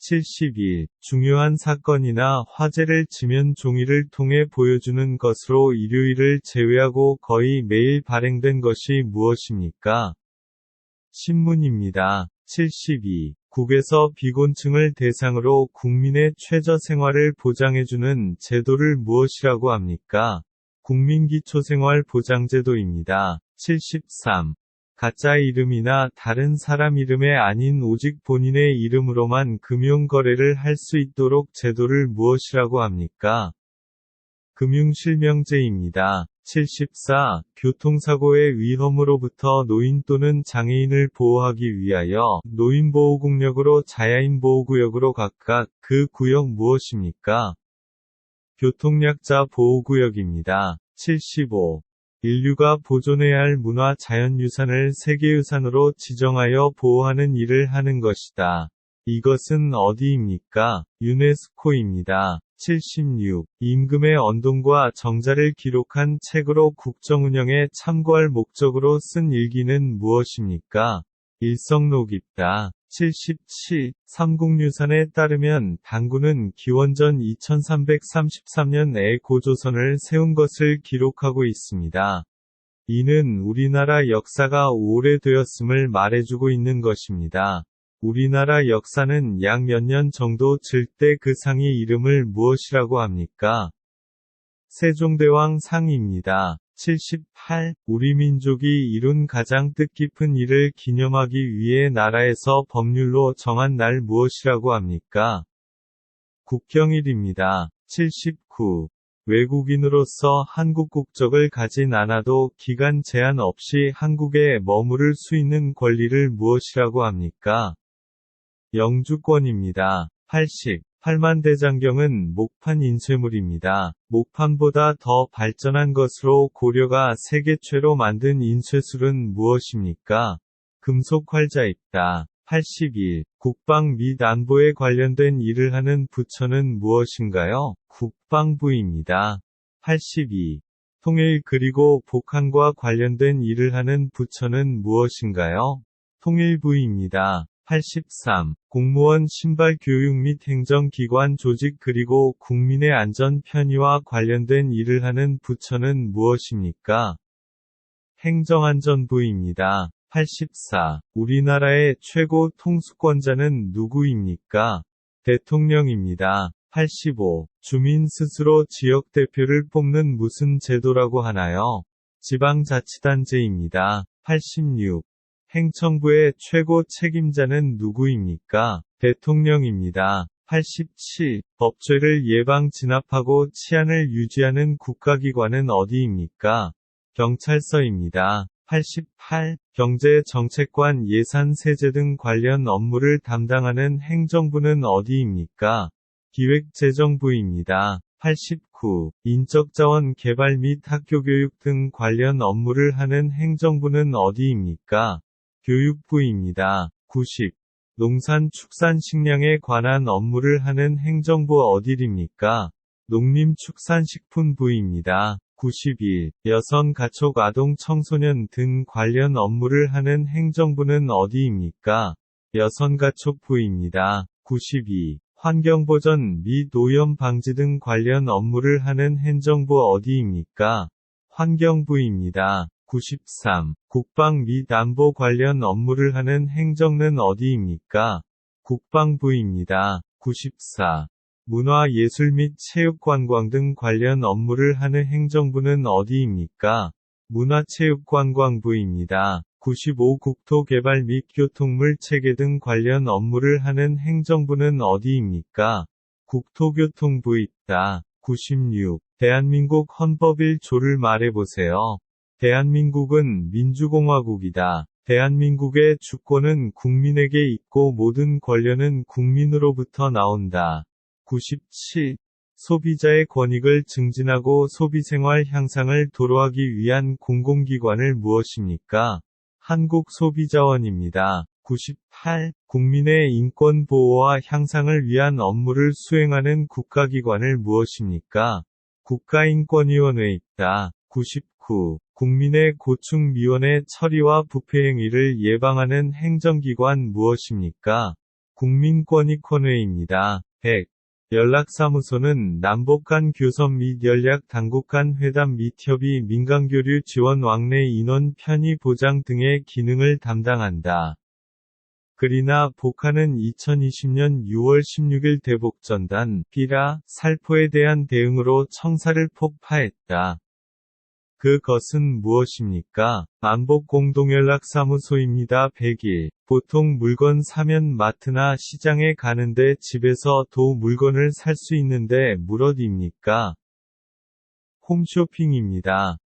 71. 중요한 사건이나 화제를 지면 종이를 통해 보여주는 것으로 일요일을 제외하고 거의 매일 발행된 것이 무엇입니까? 신문입니다. 72. 국에서 비곤층을 대상으로 국민의 최저 생활을 보장해주는 제도를 무엇이라고 합니까? 국민기초생활보장제도입니다. 73. 가짜 이름이나 다른 사람 이름에 아닌 오직 본인의 이름으로만 금융거래를 할 수 있도록 제도를 무엇이라고 합니까? 금융실명제입니다. 74. 교통사고의 위험으로부터 노인 또는 장애인을 보호하기 위하여 노인보호구역으로 자야인보호구역으로 각각 그 구역 무엇입니까? 교통약자 보호구역입니다. 75. 인류가 보존해야 할 문화 자연유산을 세계유산으로 지정하여 보호하는 일을 하는 것이다. 이것은 어디입니까? 유네스코입니다. 76. 임금의 언동과 정자를 기록한 책으로 국정운영에 참고할 목적으로 쓴 일기는 무엇입니까? 일성록 입다. 77. 삼국유산에 따르면 당군은 기원전 2333년에 고조선을 세운 것을 기록하고 있습니다. 이는 우리나라 역사가 오래되었음을 말해주고 있는 것입니다. 우리나라 역사는 약 몇 년 정도 질 때 그 상이 이름을 무엇이라고 합니까? 세종대왕 상입니다. 78. 우리 민족이 이룬 가장 뜻깊은 일을 기념하기 위해 나라에서 법률로 정한 날 무엇이라고 합니까? 국경일입니다. 79. 외국인으로서 한국 국적을 가진 않아도 기간 제한 없이 한국에 머무를 수 있는 권리를 무엇이라고 합니까? 영주권입니다. 80. 팔만대장경은 목판 인쇄물입니다. 목판보다 더 발전한 것으로 고려가 세계 최로 만든 인쇄술은 무엇입니까? 금속 활자입다. 81. 국방 및 안보에 관련된 일을 하는 부처는 무엇인가요? 국방부입니다. 82. 통일 그리고 복한과 관련된 일을 하는 부처는 무엇인가요? 통일부입니다. 83. 공무원 신발 교육 및 행정기관 조직 그리고 국민의 안전 편의와 관련된 일을 하는 부처는 무엇입니까? 행정안전부입니다. 84. 우리나라의 최고 통수권자는 누구입니까? 대통령입니다. 85. 주민 스스로 지역 대표를 뽑는 무슨 제도라고 하나요? 지방자치단체입니다. 86. 행정부의 최고 책임자는 누구입니까? 대통령입니다. 87. 법죄를 예방 진압하고 치안을 유지하는 국가기관은 어디입니까? 경찰서입니다. 88. 경제 정책관 예산 세제 등 관련 업무를 담당하는 행정부는 어디입니까? 기획재정부입니다. 89. 인적자원 개발 및 학교교육 등 관련 업무를 하는 행정부는 어디입니까? 교육부입니다. 90. 농산 축산 식량에 관한 업무를 하는 행정부 어딜입니까? 농림축산식품부입니다. 91. 여성 가촉 아동 청소년 등 관련 업무를 하는 행정부는 어디입니까? 여성가촉부입니다. 92. 환경보전 및 오염 방지 등 관련 업무를 하는 행정부 어디입니까? 환경부입니다. 93. 국방 및 안보 관련 업무를 하는 행정은 어디입니까? 국방부입니다. 94. 문화 예술 및 체육 관광 등 관련 업무를 하는 행정부는 어디입니까? 문화체육관광부입니다. 95. 국토개발 및 교통물 체계 등 관련 업무를 하는 행정부는 어디입니까? 국토교통부 있다. 96. 대한민국 헌법 1조를 말해보세요. 대한민국은 민주공화국이다. 대한민국의 주권은 국민에게 있고 모든 권력은 국민으로부터 나온다. 97. 소비자의 권익을 증진하고 소비생활 향상을 도로하기 위한 공공기관을 무엇입니까? 한국소비자원입니다. 98. 국민의 인권 보호와 향상을 위한 업무를 수행하는 국가기관을 무엇입니까? 국가인권위원회 있다. 99. 국민의 고충 미원의 처리와 부패 행위를 예방하는 행정기관 무엇입니까? 국민권익위원회입니다. 100. 연락사무소는 남북 간 교섭 및 연락 당국 간 회담 및 협의 민간교류 지원 왕래 인원 편의 보장 등의 기능을 담당한다. 그리나 북한은 2020년 6월 16일 대북전단 비라 살포에 대한 대응으로 청사를 폭파했다. 그것은 무엇입니까? 안복 공동연락사무소입니다. 100일. 보통 물건 사면 마트나 시장에 가는데 집에서 도 물건을 살 수 있는데 물 어디입니까? 홈쇼핑입니다.